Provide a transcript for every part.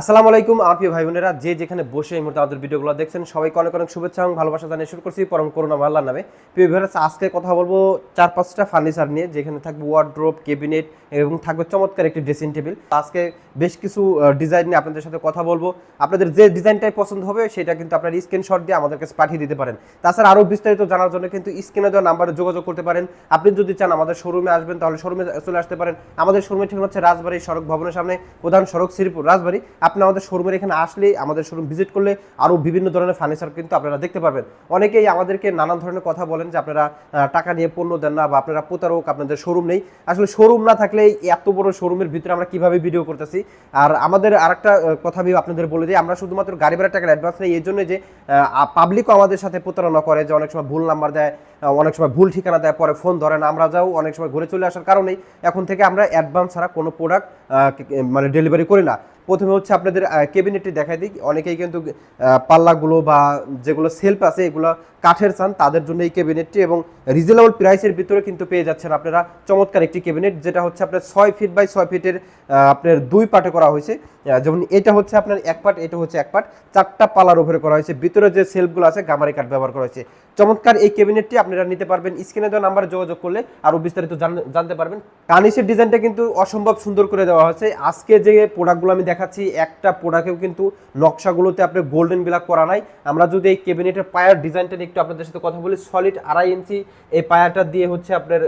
আসসালামু আলাইকুম আমার প্রিয় ভাই বোনেরা, যে যেখানে বসে এই মুহূর্তে আমাদের ভিডিওগুলো দেখছেন, সবাইকে অনেক অনেক শুভেচ্ছা এবং ভালোবাসা জানিয়ে শুরু করছি পরম করোনা আল্লাহ নামে। প্রিয় ভিউয়ার্স, আজকে কথা বলব চার পাঁচটা ফার্নিচার নিয়ে, যেখানে থাকবে ওয়ার্ড্রোপ কেবিনেট এবং থাকবে চমৎকার একটি ড্রেসিং টেবিল আজকে বেশ কিছু ডিজাইন নিয়ে আপনাদের সাথে কথা বলব। আপনাদের যে ডিজাইনটাই পছন্দ হবে, সেটা কিন্তু আপনার স্ক্রিনশট দিয়ে আমাদের কাছে পাঠিয়ে দিতে পারেন। তাছাড়া আরও বিস্তারিত জানার জন্য কিন্তু স্ক্রিনে দেওয়া নাম্বারে যোগাযোগ করতে পারেন। আপনি যদি চান আমাদের শোরুমে আসবেন, তাহলে শোরুমে চলে আসতে পারেন। আমাদের শোরুমের ঠিকানা হচ্ছে রাজবাড়ি সড়ক ভবনের সামনে, প্রধান সড়ক শ্রীপুর, রাজবাড়ি। আপনি আমাদের শোরুমের এখানে আসলে আমাদের শোরুম ভিজিট করলে আরও বিভিন্ন ধরনের ফার্নিচার কিন্তু আপনারা দেখতে পারবেন। অনেকেই আমাদেরকে নানান ধরনের কথা বলেন যে আপনারা টাকা নিয়ে পণ্য দেন না বা আপনারা প্রতারক, আপনাদের শোরুম নেই। আসলে শোরুম না থাকলে এত বড় শোরুমের ভিতরে আমরা কীভাবে ভিডিও করতেছি? আর আমাদের আরেকটা কথা আমি আপনাদের বলে দিই, আমরা শুধুমাত্র গাড়ি ভাড়া টাকার অ্যাডভান্স নেই, এই জন্য যে পাবলিকও আমাদের সাথে প্রতারণা করে যে অনেক সময় ভুল নাম্বার দেয় অনেক সময় ভুল ঠিকানা দেয়, পরে ফোন ধরেন আমরা যাও, অনেক সময় ঘুরে চলে আসার কারণেই। এখন থেকে আমরা অ্যাডভান্স ছাড়া কোনো প্রোডাক্ট মানে ডেলিভারি করি না। প্রথমে হচ্ছে আপনাদের কেবিনেটটি দেখাই দিই। অনেকেই কিন্তু পাল্লাগুলো বা যেগুলো সেলফ আছে, এগুলো কাঠের চান, তাদের জন্য এই ক্যাবিনেটটি এবং রিজনেবল প্রাইসের ভিতরে কিন্তু পেয়ে যাচ্ছেন আপনারা। চমৎকার একটি কেবিনেট যেটা হচ্ছে আপনার ছয় ফিট বাই ছয় ফিটের আপনার দুই পার্টে করা হয়েছে। যেমন এটা হচ্ছে আপনার এক পার্ট এটা হচ্ছে এক পার্ট চারটা পাল্লার উপরে করা হয়েছে। ভিতরে যে সেলফগুলো আছে, গামারি কাঠ ব্যবহার করা হয়েছে। চমৎকার এই ক্যাবিনেটটি আপনারা নিতে পারবেন। স্ক্রিনে দেওয়া নাম্বারে যোগাযোগ করলে আরও বিস্তারিত জানতে পারবেন। কানিসের ডিজাইনটা কিন্তু অসম্ভব সুন্দর করে দেওয়া হয়েছে। আজকে যে প্রোডাক্টগুলো আমি দেখাচ্ছি, একটা প্রোডাক্টেও কিন্তু নকশাগুলোতে আপনার গোল্ডেন বিলাক করা নাই। আমরা যদি এই কেবিনেটের পায়ার ডিজাইনটা একটু আপনাদের সাথে কথা বলি সলিড আড়াই ইঞ্চি এই পায়াটা দিয়ে হচ্ছে আপনার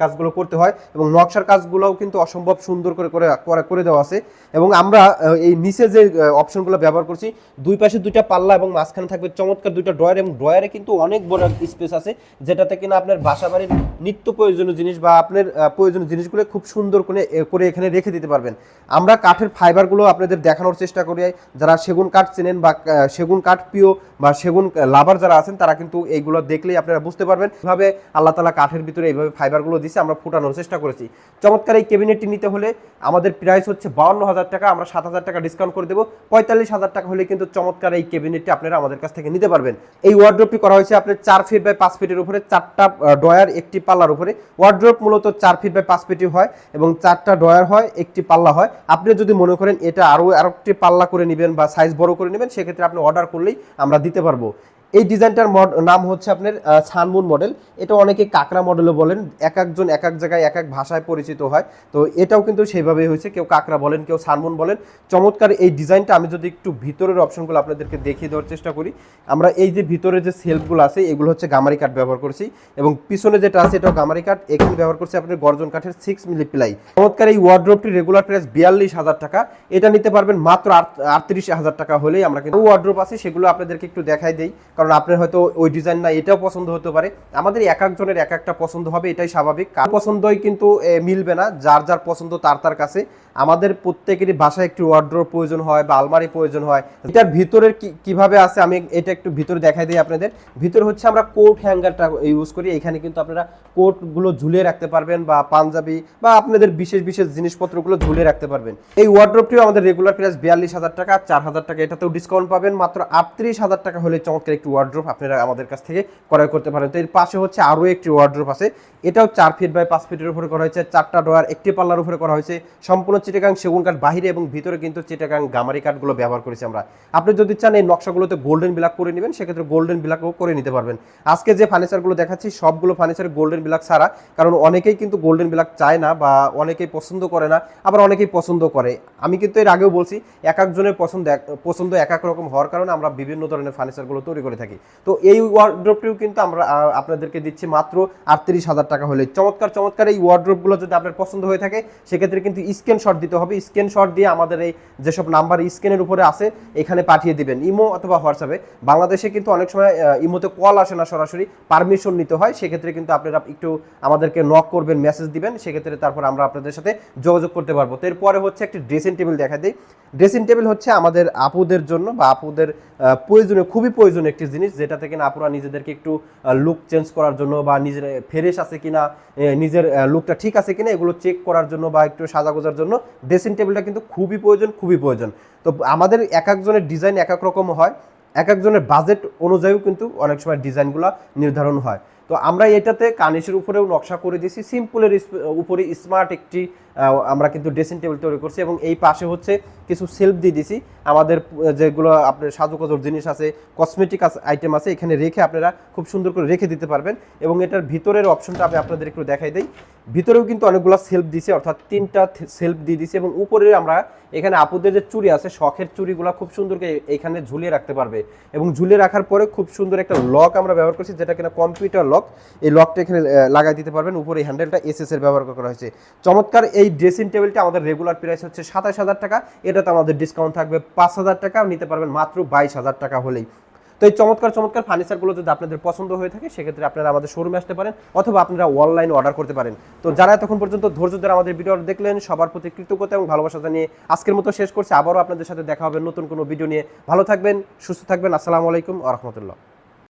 কাজগুলো করতে হয় এবং নকশার কাজগুলোও কিন্তু অসম্ভব সুন্দর করে করে, করে- দেওয়া আছে। এবং আমরা এই নিচে যে অপশনগুলো ব্যবহার করছি, দুই পাশে দুইটা পাল্লা এবং মাঝখানে থাকবে চমৎকার দুইটা ড্রয়ার এবং ড্রয়ারে কিন্তু অনেক বড় স্পেস আছে, যেটাতে কিনা আপনার বাসা বাড়ির নিত্য প্রয়োজনীয় জিনিস বা আপনার প্রয়োজনীয় জিনিসগুলো খুব সুন্দর করে করে এখানে রেখে দিতে পারবেন। আমরা কাঠের ফাইবারগুলো আপনাদের দেখানোর চেষ্টা করি। যারা সেগুন কাঠ চেনেন বা সেগুন কাঠ প্রিয় বা সেগুন লাভার যারা আছেন, তারা কিন্তু এইগুলো দেখলেই আপনারা বুঝতে পারবেন। কীভাবে আল্লাহ তালা কাঠের ভিতরে এইভাবে ফাইবারগুলো দিচ্ছে আমরা ফুটানোর চেষ্টা করেছি। চমৎকার এই কেবিনেটটি নিতে হলে আমাদের প্রাইস হচ্ছে বাউন্ন হাজার টাকা, আমরা সাত হাজার টাকা ডিসকাউন্ট করে দেবো। পঁয়তাল্লিশ হাজার টাকা হলে কিন্তু চমৎকার এই কেবিনেটটি আপনারা আমাদের কাছ থেকে নিতে পারবেন। এই ওয়ার্ড্রোপটি করা হয়েছে আপনার চার ফিট বাই পাঁচ ফিটের উপরে, চারটা ডয়ার একটি পাল্লার উপরে। ওয়ার্ড্রোপ মূলত চার ফিট বাই পাঁচ ফিটই হয় এবং চারটা ডয়ার হয়, একটি পাল্লা হয়। আপনি যদি মনে করেন এটা আরও আরেকটি পাল্লা করে নেবেন বা সাইজ বড় করে নেবেন, সেক্ষেত্রে আপনি অর্ডার করলেই আমরা দিতে পারব। এই ডিজাইনটার নাম হচ্ছে আপনার আহ, ছানমুন মডেল এটা অনেকে কাকরা মডেলও বলেন। এক একজন এক এক জায়গায় এক এক ভাষায় পরিচিত হয়। তো এটাও কিন্তু সেইভাবেই হয়েছে। কেউ কাকরা বলেন কেউ ছানমুন বলেন। চমৎকার এই ডিজাইনটা আমি যদি একটু ভিতরের অপশনগুলো আপনাদেরকে দেখিয়ে দেওয়ার চেষ্টা করি। আমরা এই যে ভিতরে যে সেলফগুলো আছে এগুলো হচ্ছে গামারি কাঠ ব্যবহার করছি। এবং পিছনে যেটা আছে এটাও গামারি কাঠ। এখানে ব্যবহার করছি আপনার গর্জন কাঠের সিক্স মিলি প্লাই চমৎকার এই ওয়ার্ড্রোপটি রেগুলার প্রাইস বিয়াল্লিশ হাজার টাকা। এটা নিতে পারবেন মাত্র আটত্রিশ হাজার টাকা হলেই আমরা কিন্তু ওয়ার্ড্রোপ আছে সেগুলো আপনাদেরকে একটু দেখাই দেই। কারণ আপনার হয়তো ওই ডিজাইন না, এটাও পছন্দ হতে পারে। আমাদের এক একজনের এক একটা পছন্দ হবে, এটাই স্বাভাবিক। কার পছন্দই কিন্তু মিলবে না, যার যার পছন্দ তার তার কাছে। আমাদের প্রত্যেকেরই বাসায় একটি ওয়ার্ড্রোপ প্রয়োজন হয় বা আলমারি প্রয়োজন হয়। এটার ভিতরের কীভাবে আছে, আমি এটা একটু ভিতরে দেখাই দিই আপনাদের। ভিতরে হচ্ছে আমরা কোট হ্যাঙ্গারটা ইউজ করি। এখানে কিন্তু আপনারা কোটগুলো ঝুলিয়ে রাখতে পারবেন বা পাঞ্জাবি বা আপনাদের বিশেষ বিশেষ জিনিসপত্রগুলো ঝুলিয়ে রাখতে পারবেন। এই ওয়ার্ড্রোপটিও আমাদের রেগুলার প্রাইস বিয়াল্লিশ হাজার টাকা, চার হাজার টাকা, এটাতেও ডিসকাউন্ট পাবেন। মাত্র আটত্রিশ হাজার টাকা হলে চমৎকার একটি ওয়ার্ড্রোপ আপনারা আমাদের কাছ থেকে ক্রয় করতে পারেন। তো এর পাশে হচ্ছে আরও একটি ওয়ার্ড্রোপ আছে। এটাও চার ফিট বাই পাঁচ ফিটের উপরে করা হয়েছে। চারটা ডোয়ার একটি পাল্লার উপরে করা হয়েছে। সম্পূর্ণ চিটাগাং সেগুন কাঠ বাহিরে এবং ভিতরে কিন্তু চিটাগাং গামারি কাঠগুলো ব্যবহার করেছি আমরা। আপনি যদি চান এই নকশাগুলোতে গোল্ডেন ব্ল্যাক করে নেবেন, সেক্ষেত্রে গোল্ডেন ব্ল্যাকও করে নিতে পারবেন। আজকে যে ফার্নিচারগুলো দেখাচ্ছি, সবগুলো ফার্নিচার গোল্ডেন ব্ল্যাক ছাড়া, কারণ অনেকেই কিন্তু গোল্ডেন ব্ল্যাক চায় না বা অনেকেই পছন্দ করে না, আবার অনেকেই পছন্দ করে। আমি কিন্তু এর আগেও বলছি, এক একজনের পছন্দ পছন্দ এক এক রকম হওয়ার কারণে আমরা বিভিন্ন ধরনের ফার্নিচারগুলো তৈরি করে থাকি। তো এই ওয়ার্ড্রপটিও কিন্তু আমরা আপনাদেরকে দিচ্ছি মাত্র আটত্রিশ হাজার টাকা হলে। চমৎকার চমৎকার এই ওয়ার্ড্রপগুলো যদি আপনার পছন্দ হয়ে থাকে সেক্ষেত্রে কিন্তু স্ক্রিনশট দিতে হবে। স্ক্রিনশট দিয়ে আমাদের এই যেসব নাম্বার স্ক্রিনের উপরে আছে এখানে পাঠিয়ে দিবেন। ইমো অথবা হোয়াটসঅ্যাপে। বাংলাদেশে কিন্তু অনেক সময় ইমোতে কল আসে না সরাসরি। পারমিশন নিতে হয়। সেক্ষেত্রে কিন্তু আপনারা একটু আমাদেরকে নক করবেন মেসেজ দিবেন। সেক্ষেত্রে তারপর আমরা আপনাদের সাথে যোগাযোগ করতে পারব। তো এরপরে হচ্ছে একটি ড্রেসিং টেবিল দেখা দিই। ড্রেসিং টেবিল হচ্ছে আমাদের আপুদের জন্য বা আপুদের আহ, প্রয়োজনীয় খুবই প্রয়োজন একটি জিনিস যেটা থেকে আপনারা নিজেদেরকে একটু লুক চেঞ্জ করার জন্য বা নিজের ফ্রেশ আছে কিনা নিজের লুকটা ঠিক আছে কিনা এগুলো চেক করার জন্য বা একটু সাজাগোজার জন্য ড্রেসিং টেবিলটা কিন্তু খুবই প্রয়োজন খুবই প্রয়োজন। তো আমাদের এক একজনের ডিজাইন এক এক রকম হয়, এক একজনের বাজেট অনুযায়ীও কিন্তু অনেক সময় ডিজাইনগুলো নির্ধারণ হয়। তো আমরা এটাতে কানিসের উপরেও নকশা করে দিয়েছি। সিম্পলের উপরে স্মার্ট একটি আমরা কিন্তু ড্রেসিং টেবিল তৈরি করছি এবং এই পাশে হচ্ছে কিছু সেলফ দিয়ে দিছি আমাদের যেগুলো আপনার সাজুকজর জিনিস আছে, কসমেটিক আইটেম আছে, এখানে রেখে আপনারা খুব সুন্দর করে রেখে দিতে পারবেন এবং এটার ভিতরের অপশনটা আমি আপনাদের একটু দেখাই দিই। ভিতরেও কিন্তু অনেকগুলো সেলফ দিছে অর্থাৎ তিনটা সেলফ দিয়ে দিছে এবং উপরে আমরা এখানে আপুদের যে চুড়ি আছে, শখের চুড়িগুলো খুব সুন্দর এখানে ঝুলিয়ে রাখতে পারবে এবং ঝুলিয়ে রাখার পরে খুব সুন্দর একটা লক আমরা ব্যবহার করছি, যেটা কিনা কম্পিউটার লক এই লকটা এখানে লাগাই দিতে পারবেন। উপরে এই হ্যান্ডেলটা এসএস এর ব্যবহার করা হয়েছে। চমৎকার, এই ড্রেসিং টেবিলটা আমাদের রেগুলার প্রাইস হচ্ছে সাতাশ হাজার টাকা। এটাতে আমাদের ডিসকাউন্ট থাকবে পাঁচ হাজার টাকা, নিতে পারবেন মাত্র বাইশ হাজার টাকা হলেই। তো এই চমৎকার চমৎকার ফার্নিচারগুলো যদি আপনাদের পছন্দ হয়ে থাকে, সেক্ষেত্রে আপনারা আমাদের শোরুমে আসতে পারেন, অথবা আপনারা অনলাইনে অর্ডার করতে পারেন। তো যারা এতক্ষণ পর্যন্ত ধৈর্য ধরে আমাদের ভিডিও দেখলেন, সবার প্রতি কৃতজ্ঞতা এবং ভালোবাসা জানিয়ে আজকের মতো শেষ করছি। আবারও আপনাদের সাথে দেখা হবে নতুন কোনো ভিডিও নিয়ে। ভালো থাকবেন, সুস্থ থাকবেন। আসসালামু আলাইকুম আ রহমতুল্লাহ।